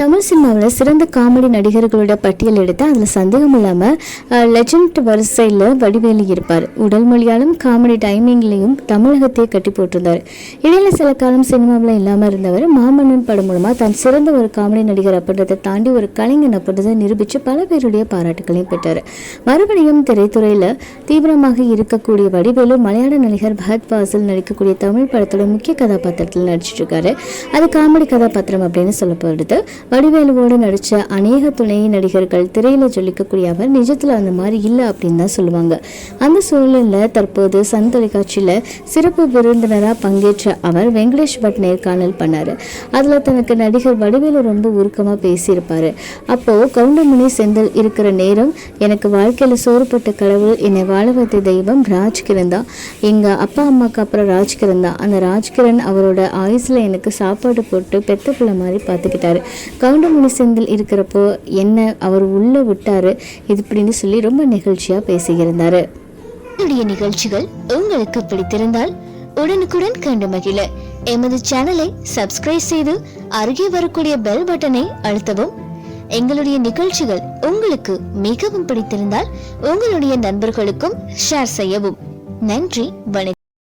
தமிழ் சினிமாவில் சிறந்த காமெடி நடிகர்களோட பட்டியல் எடுத்து அதில் சந்தேகம் இல்லாமல் லெஜண்ட் வரிசையில் வடிவேலி இருப்பார். உடல் மொழியாலும் காமெடி டைமிங்லையும் தமிழகத்தையே கட்டி போட்டிருந்தார். இடையில சில காலம் சினிமாவில் இல்லாமல் இருந்தவர் மாமன்னன் படம் மூலமாக தான் சிறந்த ஒரு காமெடி நடிகர் அப்படின்றத தாண்டி ஒரு கலைஞன் அப்படின்றத நிரூபித்து பல பேருடைய பாராட்டுகளையும் பெற்றார். மறுபடியும் திரைத்துறையில் தீவிரமாக இருக்கக்கூடிய வடிவேலு மலையாள நடிகர் பகத் பாசில் நடிக்கக்கூடிய தமிழ் படத்தோட முக்கிய கதாபாத்திரத்தில் நடிச்சிட்டு இருக்காரு. அது காமெடி கதாபாத்திரம் அப்படின்னு சொல்லப்படுது. வடிவேலுவோடு நடித்த அநேக துணை நடிகர்கள் திரையில் ஜொலிக்கக்கூடிய அவர் நிஜத்தில் அந்த மாதிரி இல்லை அப்படின்னு தான் சொல்லுவாங்க. அந்த சூழலில் தற்போது சன் தொலைக்காட்சியில் சிறப்பு விருந்தினராக பங்கேற்ற அவர் வெங்கடேஷ் பட் நேர்காணல் பண்ணார். அதில் தனக்கு நடிகர் வடிவேலு ரொம்ப உருக்கமாக பேசியிருப்பார். அப்போது கவுண்டமணி செந்தில் இருக்கிற நேரம் எனக்கு வாழ்க்கையில் சோறுபட்ட கடவுள் என்னை வாழ வைத்த தெய்வம் ராஜ்கிரண் தான் எங்கள் அப்பா அம்மாவுக்கு அப்புறம் ராஜ்கிரண் தான் அந்த ராஜ்கிரண் அவரோட ஆயுஸில் எனக்கு சாப்பாடு போட்டு பெத்த பிள்ளை மாதிரி பார்த்துக்கிட்டாரு கவுண்டமணி செந்தில் இருக்கிறப்போ என்ன அவர் உள்ளே விட்டாரு இது இப்படின்னு சொல்லி ரொம்ப நிகழ்ச்சியாக பேசியிருந்தாரு. என்னுடைய நிகழ்ச்சிகள் உங்களுக்கு பிடித்திருந்தால் உடனுக்குடன் கண்டு மகிழ. எமது சேனலை சப்ஸ்கிரைப் செய்து அருகே வரக்கூடிய பெல் பட்டனை அழுத்தவும். எங்களுடைய நிகழ்ச்சிகள் உங்களுக்கு மிகவும் பிடித்திருந்தால் உங்களுடைய நண்பர்களுக்கும் ஷேர் செய்யவும். நன்றி வணக்கம்.